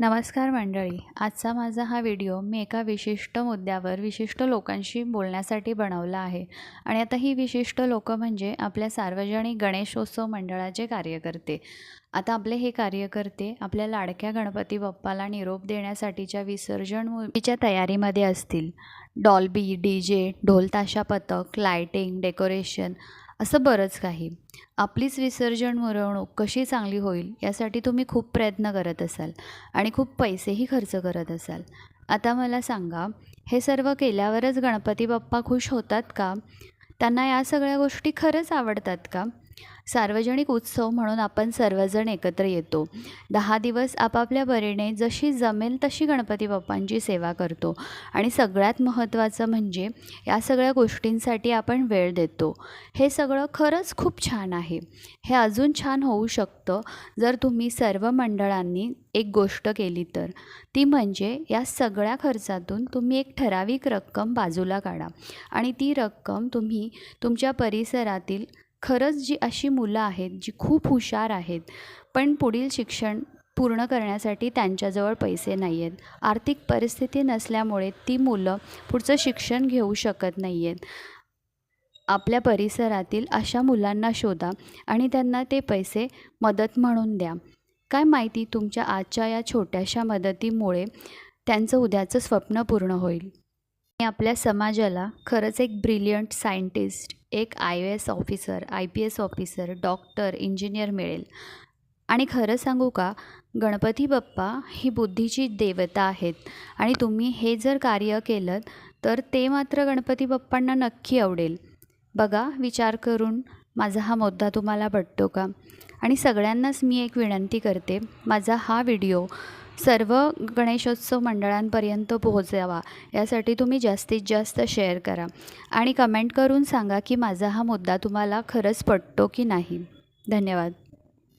नमस्कार मंडळी. आजचा माझा हा व्हिडिओ मी एका विशिष्ट मुद्द्यावर विशिष्ट लोकांशी बोलण्यासाठी बनवला आहे. आणि आता ही विशिष्ट लोकं म्हणजे आपल्या सार्वजनिक गणेशोत्सव मंडळाचे कार्यकर्ते. आता आपले हे कार्यकर्ते आपल्या लाडक्या गणपती बाप्पाला निरोप देण्यासाठीच्या विसर्जन मूर्तीच्या तयारीमध्ये असतील. डॉल्बी डी जे ढोलताशा पथक लायटिंग डेकोरेशन असं बरंच काही. आपलीच विसर्जन मिरवणूक कशी चांगली होईल यासाठी तुम्ही खूप प्रयत्न करत असाल आणि खूप पैसेही खर्च करत असाल. आता मला सांगा हे सर्व केल्यावरच गणपती बाप्पा खुश होतात का? त्यांना या सगळ्या गोष्टी खरंच आवडतात का? सार्वजनिक उत्सव म्हणून आपण सर्वजण एकत्र येतो. दहा दिवस आपापल्या परीने जशी जमेल तशी गणपती बाप्पांची सेवा करतो. आणि सगळ्यात महत्त्वाचं म्हणजे या सगळ्या गोष्टींसाठी आपण वेळ देतो. हे सगळं खरंच खूप छान आहे. हे अजून छान होऊ शकतं जर तुम्ही सर्व मंडळांनी एक गोष्ट केली तर. ती म्हणजे या सगळ्या खर्चातून तुम्ही एक ठराविक रक्कम बाजूला काढा. आणि ती रक्कम तुम्ही तुमच्या परिसरातील खरंच जी अशी मुलं आहेत जी खूप हुशार आहेत पण पुढील शिक्षण पूर्ण करण्यासाठी त्यांच्याजवळ पैसे नाही आहेत आर्थिक परिस्थिती नसल्यामुळे ती मुलं पुढचं शिक्षण घेऊ शकत नाही आहेत आपल्या परिसरातील अशा मुलांना शोधा आणि त्यांना ते पैसे मदत म्हणून द्या. काय माहिती तुमच्या आजच्या या छोट्याशा मदतीमुळे त्यांचं उद्याचं स्वप्न पूर्ण होईल. आणि आपल्या समाजाला खरंच एक ब्रिलियंट सायंटिस्ट एक I A S officer I P S officer doctor engineer मिळेल. आणि खरं सांगू का गणपती बाप्पा ही बुद्धीची देवता आहेत. आणि तुम्ही हे जर कार्य केलं तर ते मात्र गणपती बाप्पांना नक्की आवडेल. बघा विचार करून माझा हा मुद्दा तुम्हाला पटतो का? आणि सगळ्यांनाच मी एक विनंती करते माझा हा व्हिडिओ सर्व गणेशोत्सव मंडळांपर्यंत पोहोचावा. यासाठी तुम्ही जास्तीत जास्त शेअर करा. आणि कमेंट करून सांगा की माझा हा मुद्दा तुम्हाला खरंच पटतो की नाही. धन्यवाद.